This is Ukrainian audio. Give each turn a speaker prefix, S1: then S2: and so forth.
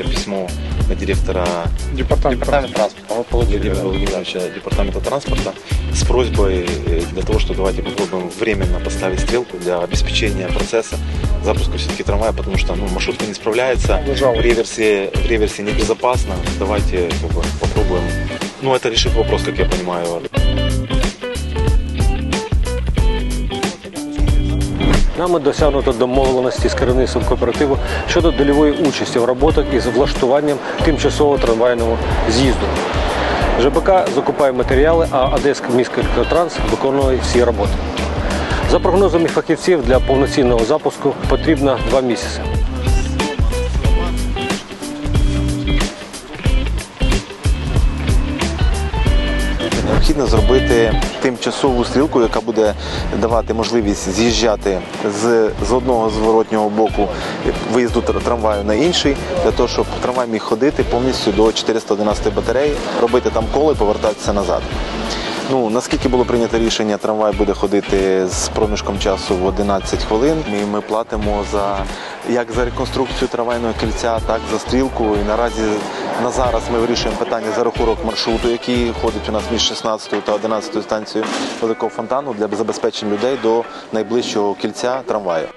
S1: письмо на директора
S2: Департамент.
S1: департамента транспорта Владимира Владимировича департамента транспорта с просьбой э, для того, что давайте попробуем временно поставить стрелку для обеспечения процесса запуска все-таки трамвая, потому что ну, маршрутка не справляется, в реверсе, в реверсе небезопасно. Давайте как бы, попробуем. Ну, это решит вопрос, как я понимаю.
S3: Нами досягнуто домовленості з керівництвом кооперативу щодо дольової участі в роботах із влаштуванням тимчасового трамвайного з'їзду. ЖБК закупає матеріали, а Одеський міський електротранс виконує всі роботи. За прогнозами фахівців, для повноцінного запуску потрібно два місяці.
S1: Необхідно зробити тимчасову стрілку, яка буде давати можливість з'їжджати з, з одного зворотнього боку виїзду трамваю на інший, для того, щоб трамвай міг ходити повністю до 411 батареї, робити там коло і повертатися назад. Ну, наскільки було прийнято рішення, трамвай буде ходити з проміжком часу в 11 хвилин. Ми, ми платимо за як за реконструкцію трамвайного кільця, так за стрілку. І наразі на зараз ми вирішуємо питання за рахунок маршруту, який ходить у нас між 16 та 11 станцією Великого фонтану для забезпечення людей до найближчого кільця трамваю.